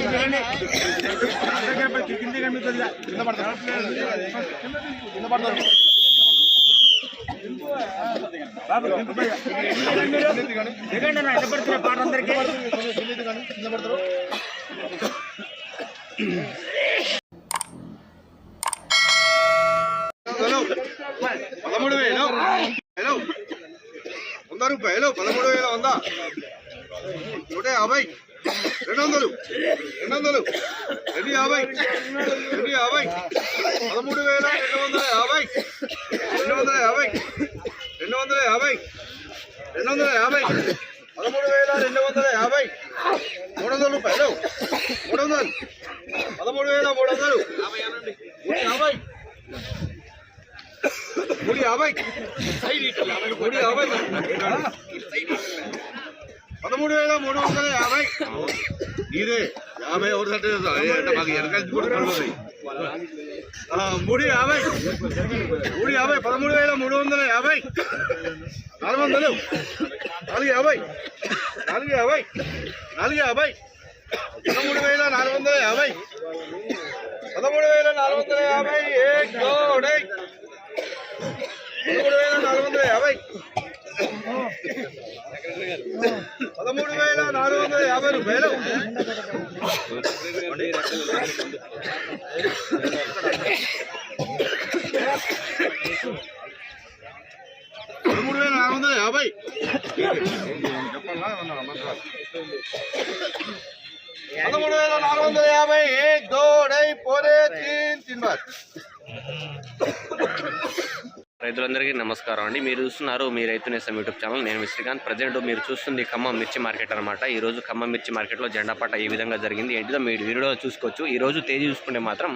దిగండి అన్న పాట హలో. పదమూడు వేలు హలో. వంద రూపాయలు. పదమూడు వేలు వంద. ఒకటే యాభై. రెండు వందలు. రెండు వందలు. రెండు యాభై. రెండు యాభై. పదమూడు వేల రెండు వందల యాభై. రెండు వందల యాభై. రెండు వందల యాభై. రెండు వందల యాభై. పదమూడు వేల రెండు వందల యాభై. మూడు వందల రూపాయలు. మూడు వందలు. పదమూడు వేల మూడు వందలు. మూడు యాభై. మూడు యాభై. మూడు యాభై. పదమూడు వేల మూడు వందల యాభై. ఇదే యాభై ఒకటి అంటే మాకు ఎనకాల కూడా మూడు యాభై. మూడు యాభై పదమూడు వేల మూడు వందల యాభై. నాలుగు వందలు. నాలుగు యాభై. నాలుగు యాభై. నాలుగు యాభై. పదమూడు వేల నాలుగు వందల యాభై. పదమూడు వేల నాలుగు వందల యాభై. ఏ గోడై పదమూడు వేల నాలుగు వందల యాభై పదమూడు వేల నాలుగు వందల యాభై రూపాయలు. పదమూడు వేల నాలుగు వందల యాభై. పదమూడు వేల నాలుగు వందల యాభై. ఏ దోడై పోరే తీన్ తిన్ బాత్ రైతులందరికీ నమస్కారం అండి. మీరు చూస్తున్నారు మీ రైతు నేసం యూట్యూబ్ ఛానల్. నేను శ్రీకాంత్. ప్రజెంట్ మీరు చూస్తుంది ఖమ్మం మిర్చి మార్కెట్ అనమాట ఈ రోజు ఖమ్మం మిర్చి మార్కెట్లో జెండా పాట ఈ విధంగా జరిగింది ఏంటిదో మీరు వీడియోలో చూసుకోవచ్చు. ఈరోజు తేదీ చూసుకుంటే మాత్రం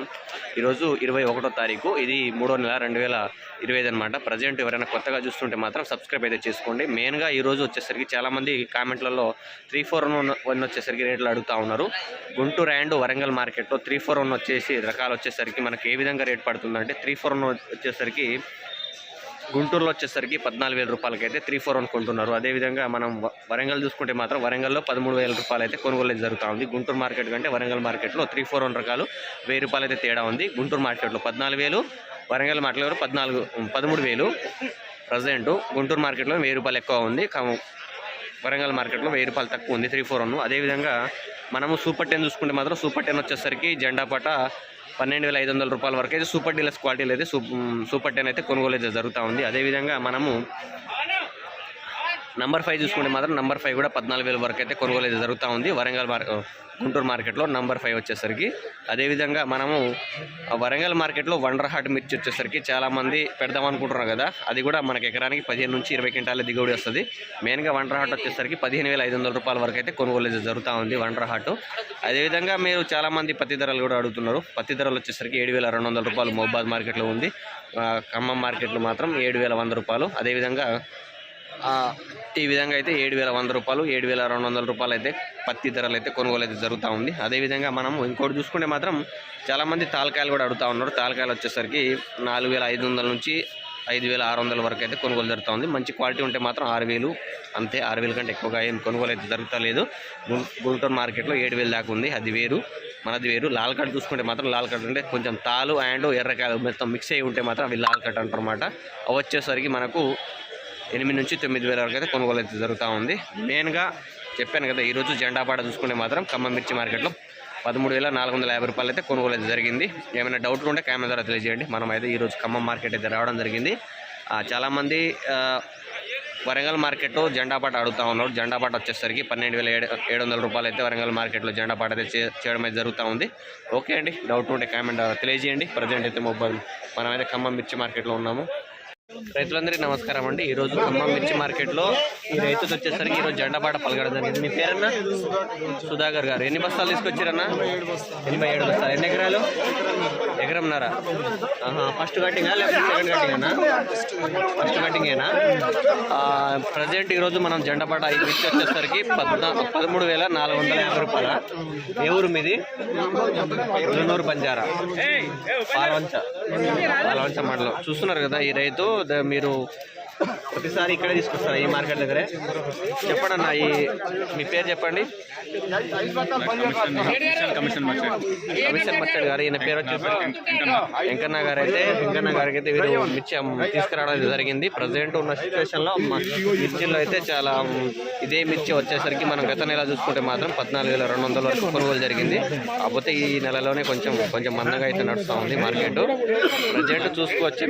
ఈరోజు ఇరవై ఒకటో తారీఖు. ఇది మూడో నెల రెండు వేల ఇరవై ఐదు అనమాట ప్రజెంట్ ఎవరైనా కొత్తగా చూస్తుంటే మాత్రం సబ్స్క్రైబ్ అయితే చేసుకోండి. మెయిన్గా ఈరోజు వచ్చేసరికి చాలామంది కామెంట్లలో త్రీ ఫోర్ వన్ వచ్చేసరికి రేట్లు అడుగుతా ఉన్నారు. గుంటూరు అండ్ వరంగల్ మార్కెట్లో త్రీ ఫోర్ వన్ వచ్చేసి రకాలు వచ్చేసరికి మనకి ఏ విధంగా రేట్ పడుతుందంటే త్రీ ఫోర్ వన్ వచ్చేసరికి గుంటూరులో వచ్చేసరికి పద్నాలుగు వేల రూపాయలకి అయితే త్రీ ఫోర్ అనుకుంటున్నారు అదేవిధంగా మనం వరంగల్ చూసుకుంటే మాత్రం వరంగల్లో పదమూడు వేల రూపాయలు అయితే కొనుగోలు అయితే జరుగుతూ ఉంది. గుంటూరు మార్కెట్ కంటే వరంగల్ మార్కెట్లో త్రీ ఫోర్ వన్ రకాలు వెయ్యి రూపాయలు అయితే తేడా ఉంది. గుంటూరు మార్కెట్లో పద్నాలుగు వేలు వరంగల్ మార్కెట్లో పద్నాలుగు పదమూడు వేలు ప్రజెంట్. గుంటూరు మార్కెట్లో వెయ్యి రూపాయలు ఎక్కువ ఉంది. వరంగల్ మార్కెట్లో వెయ్యి రూపాయలు తక్కువ ఉంది త్రీ ఫోర్ వన్. అదేవిధంగా మనము సూపర్ టెన్ చూసుకుంటే మాత్రం సూపర్ టెన్ వచ్చేసరికి జెండా పాట పన్నెండు వేల ఐదు వందల రూపాయల వరకు అయితే సూపర్ డీలక్స్ క్వాలిటీలో అయితే సూపర్ టెన్ అయితే కొనుగోలు అయితే జరుగుతూ ఉంది. అదేవిధంగా మనము నంబర్ ఫైవ్ చూసుకుంటే మాత్రం నంబర్ ఫైవ్ కూడా పద్నాలుగు వేల వరకు అయితే కొనుగోలు అయితే జరుగుతూ ఉంది. వరంగల్ మార్ గుంటూరు మార్కెట్లో నంబర్ ఫైవ్ వచ్చేసరికి. అదేవిధంగా మనము వరంగల్ మార్కెట్లో వండర్ హార్ట్ మిర్చి వచ్చేసరికి చాలామంది పెడదాం అనుకుంటున్నారు కదా. అది కూడా మనకి ఎకరానికి పదిహేను నుంచి ఇరవై క్వింటాల దిగుబడి వస్తుంది. మెయిన్గా వండర్ హార్ట్ వచ్చేసరికి పదిహేను వేల ఐదు వందల రూపాయల వరకు అయితే కొనుగోలు అయితే జరుగుతూ ఉంది వండర్ హార్ట్ అదేవిధంగా మీరు చాలామంది పత్తి ధరలు కూడా అడుగుతున్నారు. పత్తి ధరలు వచ్చేసరికి ఏడు వేల రెండు వందల రూపాయలు మహబాద్ మార్కెట్లో ఉంది. ఖమ్మం మార్కెట్లో మాత్రం ఏడు వేల వంద రూపాయలు. అదేవిధంగా ఈ విధంగా అయితే ఏడు వేల వంద రూపాయలు ఏడు వేల రెండు వందల రూపాయలు అయితే పత్తి ధరలు అయితే కొనుగోలు అయితే జరుగుతూ ఉంది. అదేవిధంగా మనం ఇంకోటి చూసుకుంటే మాత్రం చాలామంది తాలకాయలు కూడా అడుగుతూ ఉన్నారు. తాలకాయలు వచ్చేసరికి నాలుగు వేల ఐదు వందల నుంచి ఐదు వేల ఆరు వందల వరకు అయితే కొనుగోలు జరుగుతూ ఉంది. మంచి క్వాలిటీ ఉంటే మాత్రం ఆరు వేలు అంతే ఆరు వేల కంటే ఎక్కువగా ఏం కొనుగోలు అయితే జరుగుతలేదు గుంటూరు మార్కెట్లో ఏడు వేలు దాకా ఉంది. అది వేరు మనది వేరు. లాల్ కట్ చూసుకుంటే మాత్రం లాల్ కట్ అంటే కొంచెం తాలు అండ్ ఎర్రకాయలు మొత్తం మిక్స్ అయ్యి ఉంటే మాత్రం అవి లాల్ కట్ అంటారు అనమాట అవి వచ్చేసరికి మనకు ఎనిమిది నుంచి తొమ్మిది వేల వరకు అయితే కొనుగోలు అయితే జరుగుతూ ఉంది. మెయిన్గా చెప్పాను కదా ఈరోజు జెండా పాట చూసుకుంటే మాత్రం ఖమ్మం మిర్చి మార్కెట్లో పదమూడు వేల నాలుగు వందల యాభై రూపాయలు అయితే కొనుగోలు అయితే జరిగింది. ఏమైనా డౌట్లు ఉంటే క్యామెరా ద్వారా తెలియజేయండి. మనం అయితే ఈరోజు ఖమ్మం మార్కెట్ అయితే రావడం జరిగింది. చాలామంది వరంగల్ మార్కెట్లో జెండాపాట పాట అడుగుతా ఉన్నారు. జెండా పాట వచ్చేసరికి పన్నెండు వేల ఏడు ఏడు వందల రూపాయలు అయితే వరంగల్ మార్కెట్లో జెండా పాట అయితే చేయడం అయితే జరుగుతూ ఉంది. ఓకే అండి డౌట్ ఉంటే కామెంట్ తెలియజేయండి. ప్రజెంట్ అయితే మొబైల్ మనమైతే ఖమ్మం మిర్చి మార్కెట్లో ఉన్నాము. రైతులందరికీ నమస్కారం అండి. ఈ రోజు ఖమ్మం మిర్చి మార్కెట్లో ఈ రైతులు వచ్చేసరికి ఈ రోజు జెండా పాట పలకడం జరిగింది. మీ పేరన్నా? సుధాకర్ గారు. ఎన్ని బస్తాలు తీసుకొచ్చారన్నా? ఎనభై ఏడు బస్తాలు. ఎన్ని ఎకరాలు? ఎకరంన్నారా. ఫస్ట్ కటింగా లేకపోతే సెకండ్ కటింగేనా? ఫస్ట్ కటింగేనా? ప్రజెంట్ ఈ రోజు మనం జెండా పాట ఈ మిర్చి వచ్చేసరికి పద్నా పదమూడు వేల నాలుగు వందల యాభై రూపాయల. ఏ ఊరు మీది? ఉల్లనూరు బంజారా. పాలవంచ. పాలవంచ మండలం. చూస్తున్నారు కదా ఈ రైతు మీరు ప్రతిసారి ఇక్కడే తీసుకొస్తారా ఈ మార్కెట్ దగ్గరే? చెప్పండి అన్న ఈ మీ పేరు చెప్పండి. కమిషన్ కమిషన్ మచ్చడ్ గారు ఈయన పేరు వచ్చేసరికి వెంకన్న. గారు అయితే వెంకన్న గారికి అయితే వీరు మిర్చి తీసుకురావడం జరిగింది. ప్రజెంట్ ఉన్న సిచ్యువేషన్లో మ- మిర్చిలో అయితే చాలా ఇదే మిర్చి వచ్చేసరికి మనం గత నెల చూసుకుంటే మాత్రం పద్నాలుగు వేల రెండు వందల వరకు కొనుగోలు జరిగింది. కాకపోతే ఈ నెలలోనే కొంచెం కొంచెం మందంగా అయితే నడుస్తూ ఉంది మార్కెట్. ప్రజెంట్ చూసుకోవచ్చు